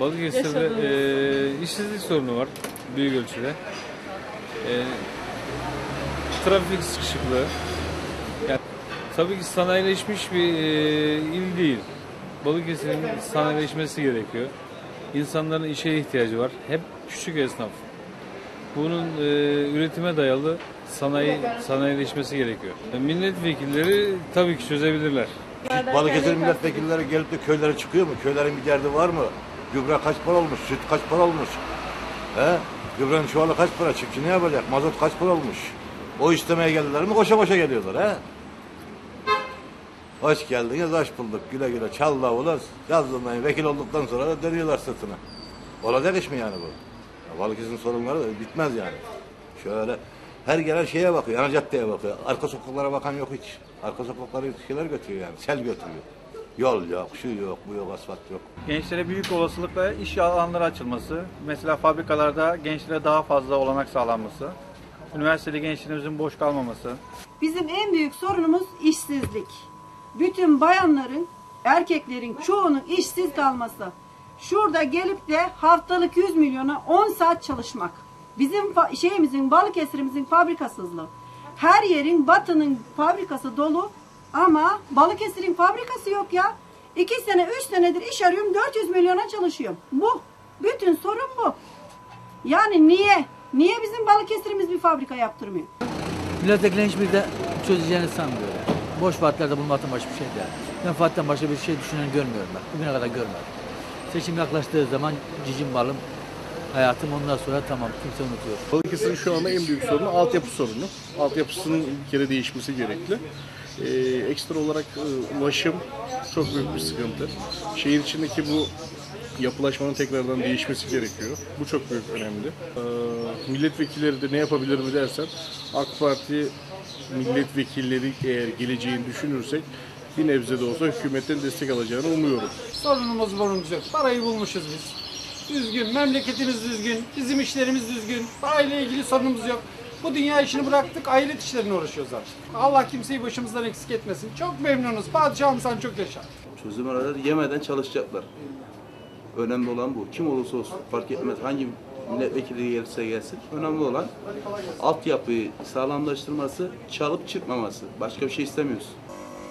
Balıkesir'de e, işsizlik sorunu var büyük ölçüde. E, trafik sıkışıklığı. Yani, tabii ki sanayileşmiş bir e, il değil. Balıkesir'in sanayileşmesi gerekiyor. İnsanların işe ihtiyacı var. Hep küçük esnaf. Bunun e, üretime dayalı sanayi sanayileşmesi gerekiyor. Milletvekilleri tabii ki çözebilirler. Balıkesir milletvekilleri gelip de köylere çıkıyor mu? Köylerin bir derdi var mı? Gübre kaç para olmuş? Süt kaç para olmuş? He? Gübrenin çuvalı kaç para? Çiftçi ne yapacak? Mazot kaç para olmuş? O istemeye geldiler mi? Koşa koşa geliyorlar he? Hoş geldiniz, hoş bulduk. Güle güle çal davula. Yazdığından vekil olduktan sonra da dönüyorlar sırtına. Olacak iş mi yani bu? Ya Balıkesir'in sorunları da bitmez yani. Şöyle her gelen şeye bakıyor, ana caddeye bakıyor. Arka sokaklara bakan yok hiç. Arka sokaklara şeyler götürüyor yani, sel götürüyor. Yol yok, şu yok, bu yok, asfalt yok. Gençlere büyük olasılıkla iş alanları açılması, mesela fabrikalarda gençlere daha fazla olanak sağlanması, üniversitede gençlerimizin boş kalmaması, Bizim en büyük sorunumuz işsizlik. Bütün bayanların, erkeklerin çoğunun işsiz kalması. Şurada gelip de haftalık 100 milyona 10 saat çalışmak. Bizim şeyimizin, Balıkesir'imizin fabrikasızlığı. Her yerin batının fabrikası dolu ama Balıkesir'in fabrikası yok ya. 2 sene, 3 senedir iş arıyorum, 400 milyona çalışıyorum. Bu. Bütün sorun bu. Yani niye? Niye bizim Balıkesir'imiz bir fabrika yaptırmıyor? Milletvekilinin hiçbir de çözeceğini sanmıyorum. Boş vaatlerde bulmaktan başka bir şey değil. Ben vaatten başka bir şey düşünen görmüyorum ben. Bugüne kadar görmedim. Seçim yaklaştığı zaman cicim balım hayatım ondan sonra tamam kimse unutuyor. Balıkesir'in şu anda en büyük sorunu altyapı sorunu. Altyapısının bir kere değişmesi gerekli. Ee, ekstra olarak e, ulaşım çok büyük bir sıkıntı. Şehir içindeki bu yapılaşmanın tekrardan değişmesi gerekiyor. Bu çok büyük önemli. Ee, milletvekilleri de ne yapabilir mi dersen AK Parti milletvekilleri eğer geleceğini düşünürsek bir nebze de olsa hükümetten destek alacağını umuyorum. Sorunumuz sorunumuz yok. Parayı bulmuşuz biz. Düzgün, memleketimiz düzgün, bizim işlerimiz düzgün. Parayla ilgili sorunumuz yok. Bu dünya işini bıraktık, ahiret işlerine uğraşıyoruz artık. Allah kimseyi başımızdan eksik etmesin. Çok memnunuz. Padişahım sen çok yaşa. Çözüm araları yemeden çalışacaklar. Önemli olan bu. Kim olursa olsun fark etmez. Hangi milletvekili gelirse gelsin. Önemli olan altyapıyı sağlamlaştırması, çalıp çıkmaması. Başka bir şey istemiyoruz.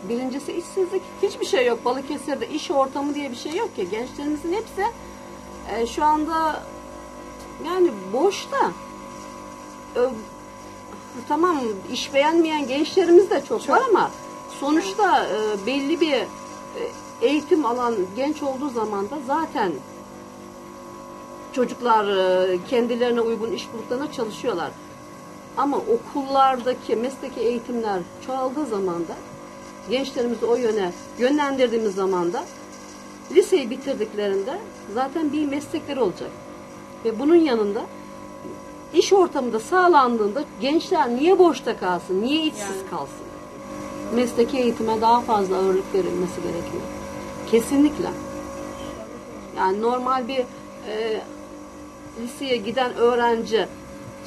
Birincisi işsizlik. Hiçbir şey yok. Balıkesir'de iş ortamı diye bir şey yok ki. Gençlerimizin hepsi e, şu anda yani boşta. E, tamam iş beğenmeyen gençlerimiz de çok, var ama sonuçta e, belli bir e, eğitim alan genç olduğu zaman da zaten çocuklar e, kendilerine uygun iş bulduklarına çalışıyorlar. Ama okullardaki mesleki eğitimler çoğaldığı zaman da gençlerimizi o yöne yönlendirdiğimiz zaman da liseyi bitirdiklerinde zaten bir meslekleri olacak. Ve bunun yanında iş ortamında sağlandığında gençler niye boşta kalsın, niye işsiz kalsın? Mesleki eğitime daha fazla ağırlık verilmesi gerekiyor. Kesinlikle. Yani normal bir e, liseye giden öğrenci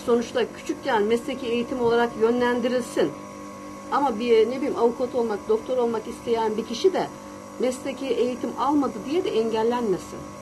sonuçta küçükken mesleki eğitim olarak yönlendirilsin. Ama bir ne bileyim avukat olmak, doktor olmak isteyen bir kişi de mesleki eğitim almadı diye de engellenmesin.